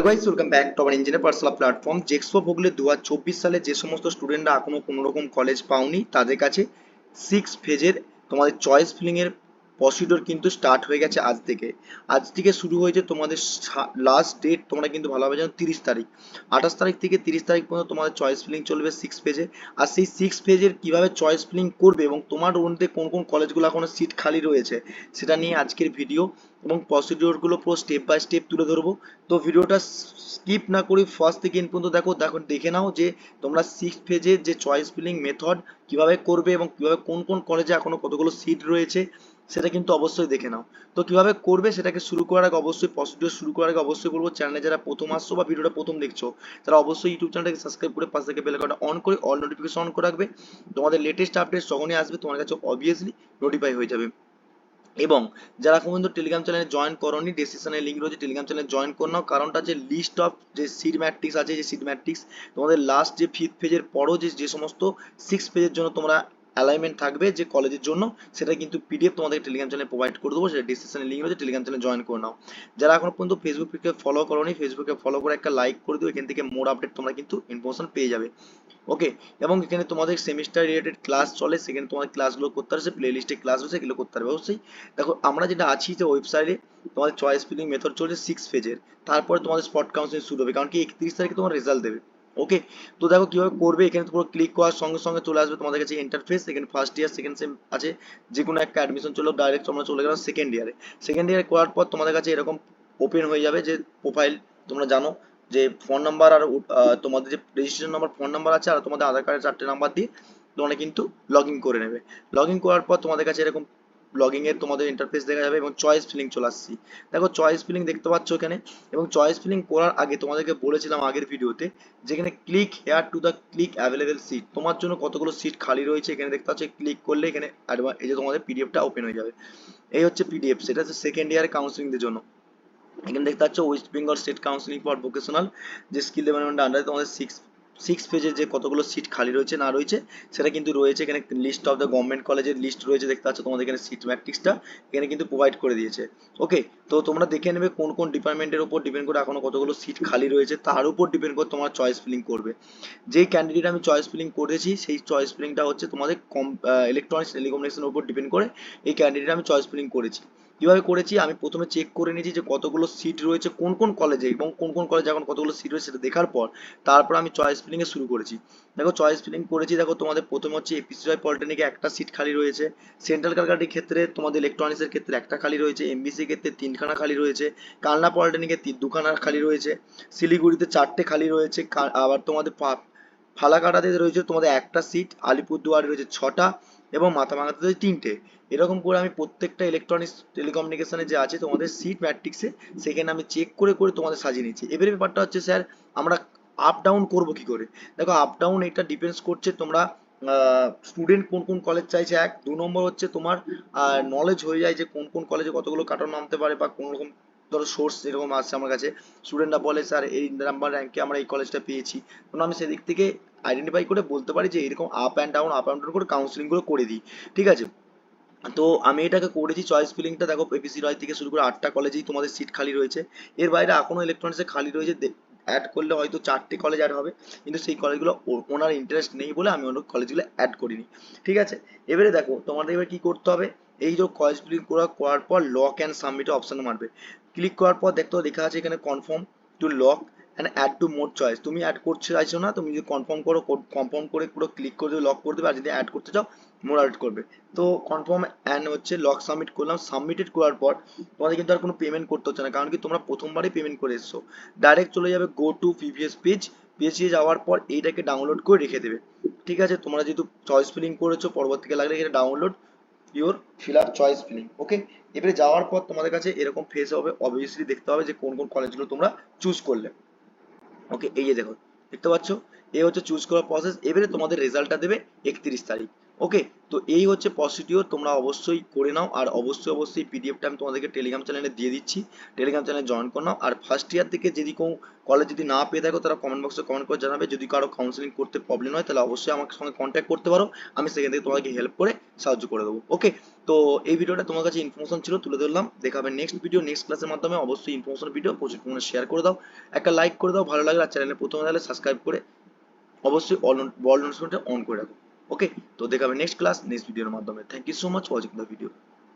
Hello welcome back to our engineer personal platform Jexpo Bhogle দু সালে যে সমস্ত স্টুডেন্টরা এখনও কোনো রকম কলেজ পাওনি, তাদের কাছে সিক্স ফেজের তোমাদের চয়েস ফিলিং এর প্রসিডিওর কিন্তু স্টার্ট হয়ে গেছে আজ থেকে। আজ থেকে শুরু হয়েছে তোমাদের লাস্ট ডেট তোমরা কিন্তু ভালোভাবে জানো তিরিশ তারিখ। আঠাশ তারিখ থেকে তিরিশ তারিখ পর্যন্ত তোমাদের চয়েস ফিলিং চলবে সিক্স পেজে আর সেই সিক্স পেজের কীভাবে চয়েস ফিলিং করবে এবং তোমার মধ্যে কোন কোন কলেজগুলো এখনও সিট খালি রয়েছে, সেটা নিয়ে আজকের ভিডিও এবং প্রসিডিওরগুলো পুরো স্টেপ বাই স্টেপ তুলে ধরবো। তো ভিডিওটা স্কিপ না করে ফার্স্ট থেকে পর্যন্ত দেখো দেখো, দেখে নাও যে তোমরা সিক্স পেজের যে চয়েস ফিলিং মেথড কীভাবে করবে এবং কীভাবে কোন কোন কলেজে এখনও কতগুলো সিট রয়েছে। সেটা কিন্তু অবশ্যই দেখে নাও। তো কীভাবে করবে সেটাকে শুরু করার আগে অবশ্যই প্রসিডিওর শুরু করার আগে অবশ্যই বলব চ্যানেলে যারা প্রথম আসছো বা ভিডিওটা প্রথম দেখছ, তারা অবশ্যই ইউটিউব চ্যানেলটাকে সাবস্ক্রাইব করে পাশে থেকে বেল আইকনটা অন করে অল নোটিফিকেশন অন করে রাখবে। তোমাদের লেটেস্ট আপডেট যখনই আসবে, তোমার কাছে অবভিয়াসলি নোটিফাই হয়ে যাবে। এবং যারা এখন পর্যন্ত টেলিগ্রাম চ্যানেলে জয়েন করনি ডেসক্রিপশনে লিঙ্ক রয়েছে টেলিগ্রাম চ্যানেলে জয়েন করে নাও। কারণটা যে লিস্ট অফ যে সিড ম্যাট্রিক্স আছে, যে সিড ম্যাট্রিক্স তোমাদের লাস্ট যে ফিফথ পেজের পরও যে যে সমস্ত সিক্স পেজের জন্য তোমরা অ্যালাইনমেন্ট থাকবে যে কলেজের জন্য, সেটা কিন্তু পিডিএফ তোমাদের টেলিগ্রাম চ্যানেলে প্রোভাইড করে দেবো, সেটা ডিসক্রিপশনে লিঙ্ক রয়েছে টেলিগ্রাম চ্যানেলে জয়েন করে নাও। যারা এখন পর্যন্ত ফেসবুক পেজকে ফলো করোনি ফেসবুকে ফলো করে একটা লাইক করে দিও, এখান থেকে মোর আপডেট তোমরা কিন্তু ইনফরমেশন পেয়ে যাবে। ওকে এবং এখানে তোমাদের সেমিস্টার রিলেটেড ক্লাস চলে, সেখানে তোমাদের ক্লাসগুলো করতে পারবে প্লে লিস্টে ক্লাস রয়েছে, এগুলো করতে পারবে, অবশ্যই। দেখো, আমরা যেটা আছি যে ওয়েবসাইটে তোমাদের চয়েস ফিলিং মেথড চলছে সিক্স পেজের তারপরে তোমাদের স্পট কাউন্সিলিং শুরু হবে, কারণ কি একত্রিশ তারিখে তোমার রেজাল্ট দেবে। ওকে তো দেখো কীভাবে করবে, এখানে পুরো ক্লিক করার সঙ্গে সঙ্গে চলে আসবে তোমাদের কাছে ইন্টারফেস এখানে ফার্স্ট ইয়ার সেকেন্ড সেম আছে যে কোনো একটা অ্যাডমিশন চলো ডাইরেক্ট তোমরা চলে গেলাম সেকেন্ড ইয়ারে সেকেন্ড ইয়ারে করার পর তোমাদের কাছে এরকম ওপেন হয়ে যাবে যে প্রোফাইল তোমরা জানো, যে ফোন নাম্বার আর তোমাদের যে রেজিস্ট্রেশন নাম্বার ফোন নাম্বার আছে আর তোমাদের আধার কার্ডের চারটে নাম্বার দিয়ে তোমরা কিন্তু লগ করে নেবে। লগ করার পর তোমাদের কাছে এরকম লগিং এর তোমাদের ইন্টারফেস দেখা যাবে এবং চয়েস ফিলিং চলে আসছি। দেখো চয়েস ফিলিং দেখতে পাচ্ছ এখানে এবং চয়েস ফিলিং করার আগে তোমাদেরকে বলেছিলাম আগের ভিডিওতে যেখানে click here to the click available seat তোমার জন্য কতগুলো সিট খালি রয়েছে এখানে দেখতে পাচ্ছ ক্লিক করলে এখানে এই যে তোমাদের পিডিএফটা ওপেন হয়ে যাবে। এই হচ্ছে পিডিএফ সেটা হচ্ছে সেকেন্ড ইয়ার কাউন্সিলিংদের জন্য। এখানে দেখতে পাচ্ছ West Bengal state counselling for vocational যে স্কিল ডেভেলপমেন্ট আন্ডারে তোমাদের সিক্স সিক্স পেজের যে কতগুলো সিট খালি রয়েছে, না রয়েছে, সেটা কিন্তু রয়েছে এখানে লিস্ট অফ দ্য গভর্নমেন্ট কলেজের লিস্ট রয়েছে, দেখতে পাচ্ছ তোমাদের এখানে সিট ম্যাট্রিক্সটা এখানে কিন্তু প্রোভাইড করে দিয়েছে। ওকে তো তোমরা দেখে নেবে কোন কোন ডিপার্টমেন্টের উপর ডিপেন্ড করে এখনও কতগুলো সিট খালি রয়েছে, তার উপর ডিপেন্ড করে তোমার চয়েস ফিলিং করবে। যেই ক্যান্ডিডেট আমি চয়েস ফিলিং করেছি, সেই চয়েস ফিলিংটা হচ্ছে তোমাদের কম ইলেকট্রনিক্স টেলিকমিউনিকেশনের উপর ডিপেন্ড করে, এই ক্যান্ডিডেট আমি চয়েস ফিলিং করেছি। কীভাবে করেছি? আমি প্রথমে চেক করে নিয়েছি যে কতগুলো সিট রয়েছে, কোন কোন কলেজে এবং কোন কোন কলেজে এখন কতগুলো সিট রয়েছে সেটা দেখার পর তারপর আমি চয়েস ফিলিং এ শুরু করেছি। দেখো চয়েস ফিলিং করেছি, দেখো তোমাদের প্রথমে হচ্ছে এপিসি জয় পলিটেকনিকে একটা সিট খালি রয়েছে। সেন্ট্রাল ক্যালকাটির ক্ষেত্রে তোমাদের ইলেকট্রনিক্স এর ক্ষেত্রে একটা খালি রয়েছে এমবিসি ক্ষেত্রে তিনখানা খালি রয়েছে, কালনা পলিটেকনিকে দুখানা খালি রয়েছে, শিলিগুড়িতে চারটে খালি রয়েছে আবার তোমাদের ফালাকাটাতে রয়েছে তোমাদের একটা সিট আলিপুরদুয়ারে রয়েছে ছটা এবং মাথাভাঙাতে রয়েছে তিনটে। এরকম করে আমি প্রত্যেকটা ইলেকট্রনিক্স টেলিকমিউনিকেশনে যে আছে, তোমাদের সিট ম্যাট্রিক্সে সেখানে আমি চেক করে করে তোমাদের সাজিয়ে নিচ্ছি। এবারে ব্যাপারটা হচ্ছে স্যার আমরা আপ ডাউন করব কি করে? দেখো আপ ডাউন এটা ডিপেন্ডস করছে তোমরা স্টুডেন্ট কোন কোন কলেজ চাইছে। এক, দু নম্বর হচ্ছে তোমার নলেজ হয়ে যায় যে কোন কোন কলেজে কতগুলো কাটন নামতে পারে বা কোন রকম, ধরো সোর্স এরকম আসছে আমার কাছে। স্টুডেন্টরা বলে স্যার এই নাম্বার র্যাঙ্কে আমরা এই কলেজটা পেয়েছি। তখন আমি সেদিক থেকে আইডেন্টিফাই করে বলতে পারি যে এরকম up and down up and down করে কাউন্সিলিংগুলো করে দিই, ঠিক আছে? তো আমি এটাকে করেছি চয়েস ফিলিংটা দেখো এপিসি রয় থেকে শুরু করে আটটা কলেজেই তোমাদের সিট খালি রয়েছে। এর বাইরে এখনও ইলেকট্রনিক্সে খালি রয়েছে অ্যাড করলে হয়তো চারটে কলেজ অ্যাড হবে, কিন্তু সেই কলেজগুলো ওনার ইন্টারেস্ট নেই বলে আমি অন্য কলেজগুলো অ্যাড করিনি, ঠিক আছে? এবারে দেখো, তোমাদের এবার কি করতে হবে? এই যে কলেজ ফিলিং করার পর লক অ্যান্ড সাবমিট অপশন মারবে। ক্লিক করার পর দেখতে দেখা আছে এখানে confirm to lock and add to more choice তুমি অ্যাড করতে চাইছো না, তুমি যদি কনফার্ম করো কনফার্ম করে পুরো ক্লিক করে দেবে লক করে দেবে, আর যদি অ্যাড করতে চাও মোড অ্যাড করবে। তো কনফার্ম অ্যান্ড হচ্ছে লক সাবমিট করলাম। সাবমিটেড করার পর তোমাদের কিন্তু আর কোনো পেমেন্ট করতে হচ্ছে না, কারণ কি তোমরা প্রথমবারই পেমেন্ট করে এসছো। ডাইরেক্ট চলে যাবে গো টু প্রিভিয়াস পেজ পেজে যাওয়ার পর এইটাকে ডাউনলোড করে রেখে দেবে। ঠিক আছে? তোমরা যেহেতু চয়েস ফিলিং করেছ পরবর্তীকে লাগলে এটা download your fill up choice filling okay এবারে যাওয়ার পর তোমাদের কাছে এরকম ফেস হবে অবভিয়াসলি দেখতে হবে যে কোন কোন কলেজগুলো তোমরা চুজ করলে। ওকে এই যে দেখো, দেখতে পাচ্ছ? এ হচ্ছে চুজ করার প্রসেস এবারে তোমাদের রেজাল্টটা দেবে একত্রিশ তারিখ। ওকে তো এই হচ্ছে প্রসিডিওর তোমরা অবশ্যই করে নাও, আর অবশ্যই অবশ্যই পিডিএফটা আমি তোমাদেরকে টেলিগ্রাম চ্যানেলে দিয়ে দিচ্ছি। টেলিগ্রাম চ্যানেলে জয়েন করে নাও, আর ফার্স্ট ইয়ার থেকে যদি কোনো কলেজ যদি না পেয়ে থাকো, তারা কমেন্ট বক্সে কমেন্ট করে জানাবে। যদি কারও কাউন্সেলিং করতে প্রবলেম হয়, তাহলে অবশ্যই আমার সঙ্গে কন্ট্যাক্ট করতে পারো। আমি সেখান থেকে তোমাকে হেল্প করে সাহায্য করে দেবো। ওকে তো এই ভিডিওটা তোমার কাছে ইনফরমেশন ছিল, তুলে ধরলাম। দেখাবে নেক্সট ভিডিও নেক্সট ক্লাসের মাধ্যমে অবশ্যই ইনফরমেশন ভিডিও প্রচুর পরিমাণে শেয়ার করে দাও। একটা লাইক করে দাও, ভালো লাগলে আর চ্যানেলে প্রথমে তাহলে সাবস্ক্রাইব করে অবশ্যই অল বল নোটিফিকেশনটা অন করে রাখো। ওকে তো দেখা হবে নেক্সট ক্লাস নেক্সট ভিডিওর মাধ্যমে thank you so much watching the video